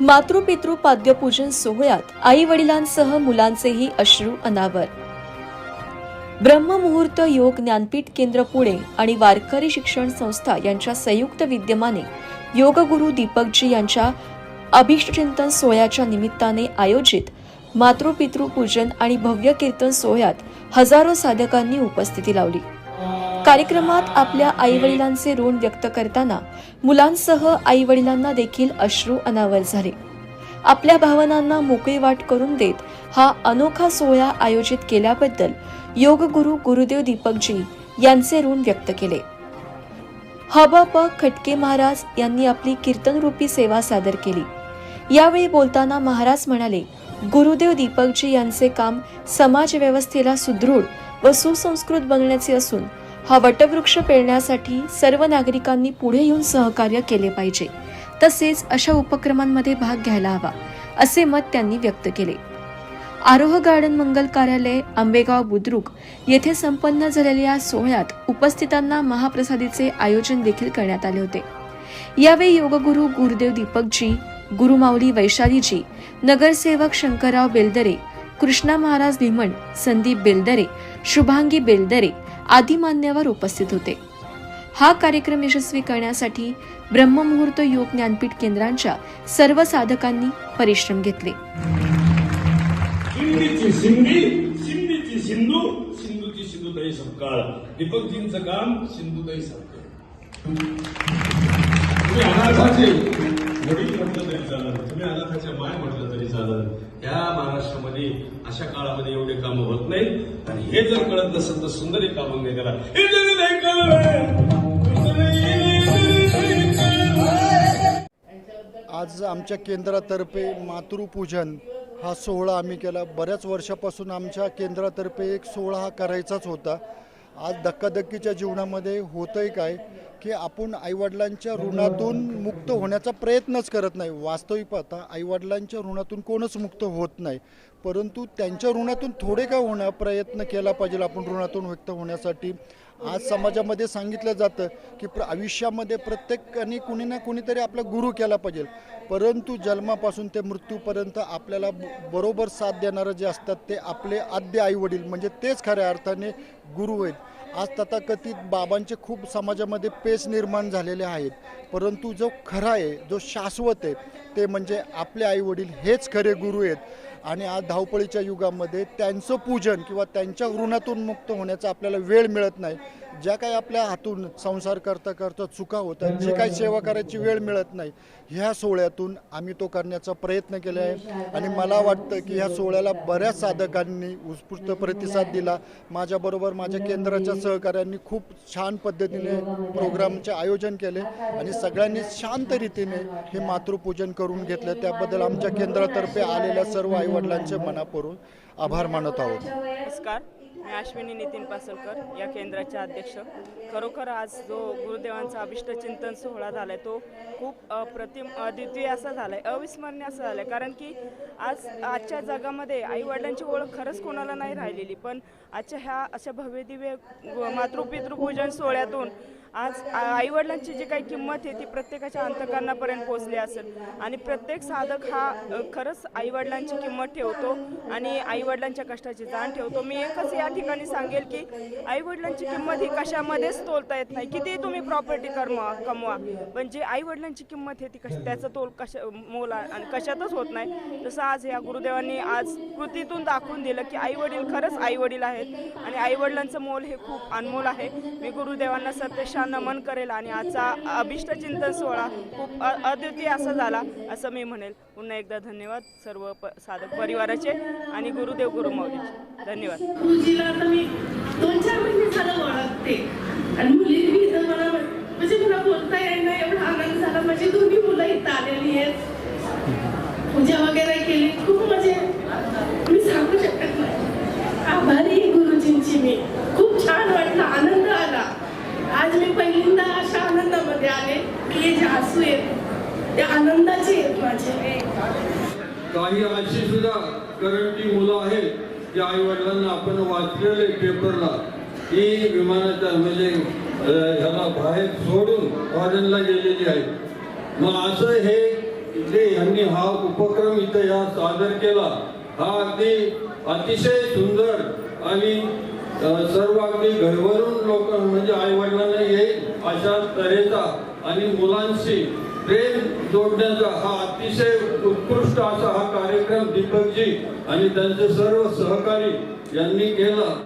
मातृपितृ पाद्यपूजन सोहळ्यात आई वडिलांसह मुलांचेही अश्रू अनावर. ब्रह्ममुहूर्त योग ज्ञानपीठ केंद्र पुणे आणि वारकरी शिक्षण संस्था यांच्या संयुक्त विद्यमाने योगगुरू दीपकजी यांच्या अभिष्टचिंतन सोहळ्याच्या निमित्ताने आयोजित मातृपितृ पूजन आणि भव्य कीर्तन सोहळ्यात हजारो साधकांनी उपस्थिती लावली. कार्यक्रमात आपल्या आईवडिलांचे ऋण व्यक्त करताना मुलांसह आईवडिलांना देखील अश्रू अनावर झाले. आपल्या भावनांना मोकळी वाट करून देत हा अनोखा सोहळा आयोजित केल्याबद्दल योगगुरु गुरुदेव दीपकजी यांचे ऋण व्यक्त केले. हब प खटके महाराज यांनी आपली कीर्तनरूपी सेवा सादर केली. यावेळी बोलताना महाराज म्हणाले गुरुदेव दीपकजी यांचे काम समाज व्यवस्थेला सुदृढ व सुसंस्कृत बनण्याचे असून हा वटवृक्ष पेरण्यासाठी सर्व नागरिकांनी पुढे येऊन सहकार्य केले पाहिजे. तसेच अशा उपक्रमांमध्ये भाग घ्यायला हवा असे मत त्यांनी व्यक्त केले. आरोह गार्डन मंगल कार्यालय आंबेगाव बुद्रुक येथे संपन्न झालेल्या या सोहळ्यात उपस्थितांना महाप्रसादीचे आयोजन देखील करण्यात आले होते. यावेळी योगगुरू गुरुदेव दीपकजी गुरुमाऊली वैशालीजी नगरसेवक शंकरराव बेलदरे कृष्णा महाराज भीमण संदीप बेलदरे शुभांगी बेलदरे आदी मान्यवर उपस्थित होते. हा कार्यक्रम यशस्वी करण्यासाठी ब्रह्ममुहूर्त योग ज्ञानपीठ केंद्रांच्या सर्व साधकांनी परिश्रम घेतले. दीपकजींचं काम सिंधुताई सारखं या महाराष्ट्रामध्ये अशा काळामध्ये एवढे कामं होत नाहीत. आणि हे जर कळत नसेल तर सुंदर एक काम नाही करा. हे जरी नाही कळलं आज आमच्या केंद्रातर्फे मातृपूजन हा सोहळा आम्ही केला. बऱ्याच वर्षापासून आमच्या केंद्रातर्फे एक सोहळा हा करायचाच होता. आज धक्काधक्कीच्या जीवनामध्ये होतंय काय की आपण आईवडिलांच्या ऋणातून मुक्त होण्याचा प्रयत्नच करत नाही. वास्तविक पाहता आईवडिलांच्या ऋणातून कोणच मुक्त होत नाही. परंतु त्यांच्या ऋणातून थोडे का होणार प्रयत्न केला पाहिजे आपण ऋणातून व्यक्त होण्यासाठी. आज समाजामध्ये सांगितलं जातं की प्र आयुष्यामध्ये प्रत्येकाने कुणी ना कुणीतरी आपला गुरु केला पाहिजे. परंतु जन्मापासून ते मृत्यूपर्यंत आपल्याला बरोबर साथ देणारं जे असतात ते आपले आद्य आईवडील म्हणजे तेच खऱ्या अर्थाने गुरु आहेत. आज तथाकथित बाबांचे खूप समाजामध्ये पेच निर्माण झालेले आहेत. परंतु जो खरा आहे जो शाश्वत आहे ते म्हणजे आपले आईवडील हेच खरे गुरु आहेत. आणि आज धावपळीच्या युगामध्ये त्यांचं पूजन किंवा त्यांच्या ऋणातून मुक्त होण्याचा आपल्याला वेळ मिळत नाही. ज्या काही आपल्या हातून संसार करता करता चुका होतात जी काही सेवा करायची वेळ मिळत नाही ह्या सोहळ्यातून आम्ही तो करण्याचा प्रयत्न केला आहे. आणि मला वाटतं की ह्या सोहळ्याला बऱ्याच साधकांनी उत्स्फूर्त प्रतिसाद दिला. माझ्याबरोबर माझ्या केंद्राच्या सहकाऱ्यांनी खूप छान पद्धतीने प्रोग्रामचे आयोजन केले आणि सगळ्यांनी शांत रीतीने हे मातृपूजन करून घेतलं. त्याबद्दल आमच्या केंद्रातर्फे आलेल्या सर्व आईवडिलांचे मनापूर्वक आभार मानत आहोत. नमस्कार मी अश्विनी नितीन पासलकर या केंद्राचे अध्यक्ष. खरोखर आज जो गुरुदेवांचा अभिष्ट चिंतन सोहळा झाला आहे तो खूप अप्रतिम अद्वितीय असा झाला आहे अविस्मरणीय असा झाला आहे कारण की आज आजच्या जगामध्ये आईवडिलांची ओळख खरंच कोणाला नाही राहिलेली पण आजच्या ह्या अशा भव्यदिव्य दिव्य मातृपितृपूजन सोहळ्यातून आज आईवडिलांची जी काही किंमत आहे ती प्रत्येकाच्या अंतकरणापर्यंत पोहोचली असेल. आणि प्रत्येक साधक हा खरंच आईवडिलांची किंमत ठेवतो आणि आईवडिलांच्या कष्टाची जाण ठेवतो. मी एकच या ठिकाणी सांगेल की आईवडिलांची किंमत ही कशामध्येच तोलता येत नाही. कितीही तुम्ही प्रॉपर्टी कमवा कमवा पण जे आईवडिलांची किंमत आहे ती कश त्याचं तोल कशा मोल आणि कशातच होत नाही. तसं आज या गुरुदेवांनी आज कृतीतून दाखवून दिलं की आईवडील खरंच आईवडील आहेत. आणि आईवडिलांचं मोल हे खूप अनमोल आहे. मी गुरुदेवांना सत्यशा नमन करेल आणि आजचा अभिष्ट चिंतन सोहळा खूप अद्वितीय असा झाला असं मी म्हणेल. पुन्हा एकदा धन्यवाद सर्व प साधक परिवाराचे आणि गुरुदेव गुरुमाऊलीचे धन्यवाद. दोन चार महिने झालं ओळखते. आणि मुली मला म्हणजे मला बोलता येणार एवढा आनंद झाला. माझी दोन्ही मुलं इथं आलेली आहेत. पूजा वगैरे केली खूप म्हणजे मी सांगू शकत नाही आभारी आहे गुरुजींची मी खूप छान वाटलं आनंद आला आज मी पहिल्यांदा अशा आनंदामध्ये आले की हे जे आसू आहेत ते आनंदाचे आहेत माझे. काही अशी सुद्धा करंटी मुलं आहेत की आई वडिलांना आपण वाचलेले पेपरला की विमानाच्या म्हणजे ह्याला बाहेर सोडून फॉरेनला गेलेली आहेत. मग असं हे इथे यांनी हा उपक्रम इथं या सादर केला हा अगदी अतिशय सुंदर आणि सर्व अगदी घरभरून लोक म्हणजे आई वडिलांना येईल अशा तऱ्हेचा आणि मुलांशी प्रेम जोडण्याचा हा अतिशय उत्कृष्ट असा हा कार्यक्रम दीपकजी आणि त्यांचे सर्व सहकारी यांनी केला.